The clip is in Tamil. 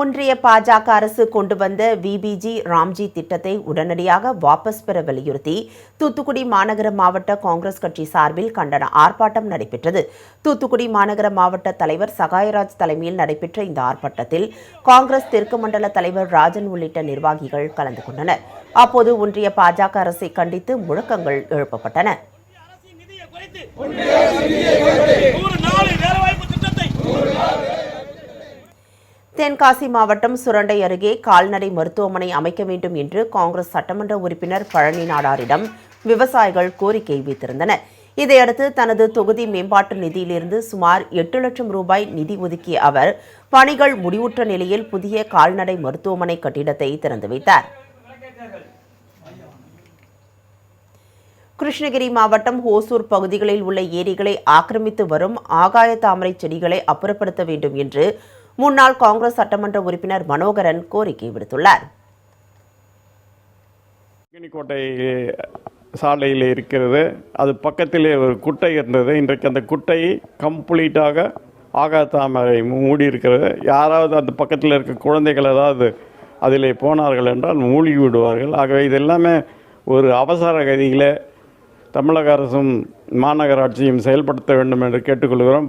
ஒன்றிய பாஜக அரசு கொண்டு வந்த விபிஜி ராம்ஜி திட்டத்தை உடனடியாக வாபஸ் பெற வலியுறுத்தி தூத்துக்குடி மாநகர மாவட்ட காங்கிரஸ் கட்சி சார்பில் கண்டன ஆர்ப்பாட்டம் நடைபெற்றது. தூத்துக்குடி மாநகர மாவட்ட தலைவர் சகாயராஜ் தலைமையில் நடைபெற்ற இந்த ஆர்ப்பாட்டத்தில் காங்கிரஸ் தெற்கு மண்டல தலைவர் ராஜன் உள்ளிட்ட நிர்வாகிகள் கலந்து கொண்டனர். அப்போது ஒன்றிய பாஜக அரசை கண்டித்து முழக்கங்கள் எழுப்பப்பட்டன. தென்காசி மாவட்டம் சுரண்டை அருகே கால்நடை மருத்துவமனை அமைக்க வேண்டும் என்று காங்கிரஸ் சட்டமன்ற உறுப்பினர் பழனி நாடாரிடம் விவசாயிகள் கோரிக்கை வைத்திருந்தனர். இதையடுத்து தனது தொகுதி மேம்பாட்டு நிதியிலிருந்து சுமார் எட்டு லட்சம் ரூபாய் நிதி ஒதுக்கிய அவர் பணிகள் முடிவுற்ற நிலையில் புதிய கால்நடை மருத்துவமனை கட்டிடத்தை திறந்து வைத்தார். கிருஷ்ணகிரி மாவட்டம் ஹோசூர் பகுதிகளில் உள்ள ஏரிகளை ஆக்கிரமித்து வரும் ஆகாய தாமரை செடிகளை அப்புறப்படுத்த வேண்டும் என்று முன்னாள் காங்கிரஸ் சட்டமன்ற உறுப்பினர் மனோகரன் கோரிக்கை விடுத்துள்ளார். சாலையில் இருக்கிறது. அது பக்கத்திலே ஒரு குட்டை இருந்தது. இன்றைக்கு அந்த குட்டை கம்ப்ளீட்டாக ஆகாத்தாமரை மூடி இருக்கிறது. யாராவது அந்த பக்கத்தில் இருக்க குழந்தைகள் ஏதாவது அதில் போனார்கள் என்றால் மூழ்கி விடுவார்கள். ஆகவே இது எல்லாமே ஒரு அவசர கதியில் தமிழக அரசும் மாநகராட்சியும் செயல்படுத்த வேண்டும் என்று கேட்டுக்கொள்கிறோம்.